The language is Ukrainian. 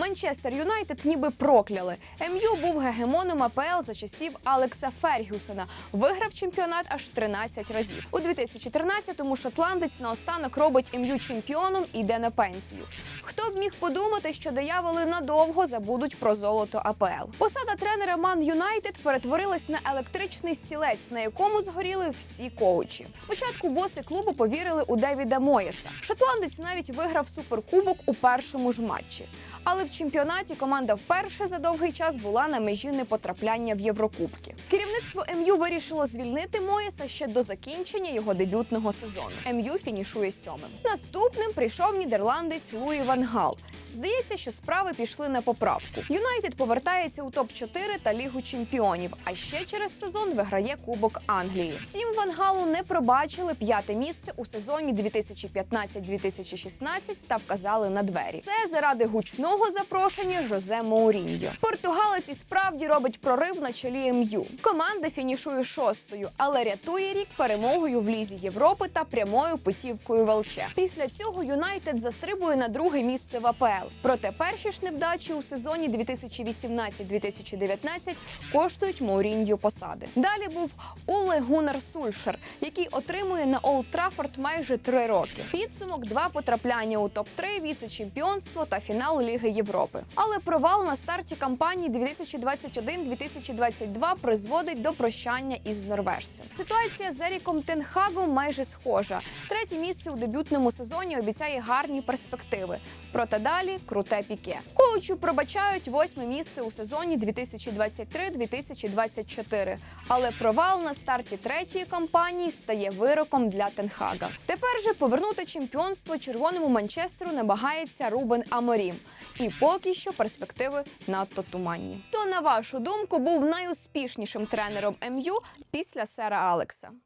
Манчестер Юнайтед ніби прокляли. МЮ був гегемоном АПЛ за часів Алекса Фергюсона. Виграв чемпіонат аж 13 разів. У 2014-му шотландець наостанок робить МЮ чемпіоном і йде на пенсію. Хто б міг подумати, що дияволи надовго забудуть про золото АПЛ? Посада тренера Ман Юнайтед перетворилась на електричний стілець, на якому згоріли всі коучі. Спочатку боси клубу повірили у Девіда Моєса. Шотландець навіть виграв суперкубок у першому ж матчі. Але в чемпіонаті команда вперше за довгий час була на межі непотрапляння в Єврокубки. Керівництво МЮ вирішило звільнити Моєса ще до закінчення його дебютного сезону. МЮ фінішує сьомим. Наступним прийшов нідерландець Луї Ван Гал. Здається, що справи пішли на поправку. Юнайтед повертається у топ 4 та лігу чемпіонів. А ще через сезон виграє Кубок Англії. Втім, не пробачили п'яте місце у сезоні 2015-2016 та вказали на двері. Це заради гучного запрошення Жозе Моуріньо. Португалець і справді робить прорив на чолі МЮ. Команда фінішує шостою, але рятує рік перемогою в лізі Європи та прямою путівкою в ЛЧ. Після цього Юнайтед застрибує на друге місце в АПЛ. Проте перші ж невдачі у сезоні 2018-2019 коштують Моуріньо посади. Далі був Уле Гунар Сульшер, який отримує на Олд Траффорд майже три роки. Підсумок два потрапляння у топ 3 віце-чемпіонство та фінал Ліги Європи. Але провал на старті кампанії 2021-2022 призводить до прощання із норвежцем. Ситуація з Еріком Тенхагом майже схожа. Третє місце у дебютному сезоні обіцяє гарні перспективи. Проте далі круте піке. Коучу пробачають восьме місце у сезоні 2023-2024. Але провал на старті третьої кампанії стає вироком для Тенхага. Тепер же повернути чемпіонство червоному Манчестеру намагається Рубен Аморім. І поки що перспективи надто туманні. Хто на вашу думку був найуспішнішим тренером МЮ після сера Алекса?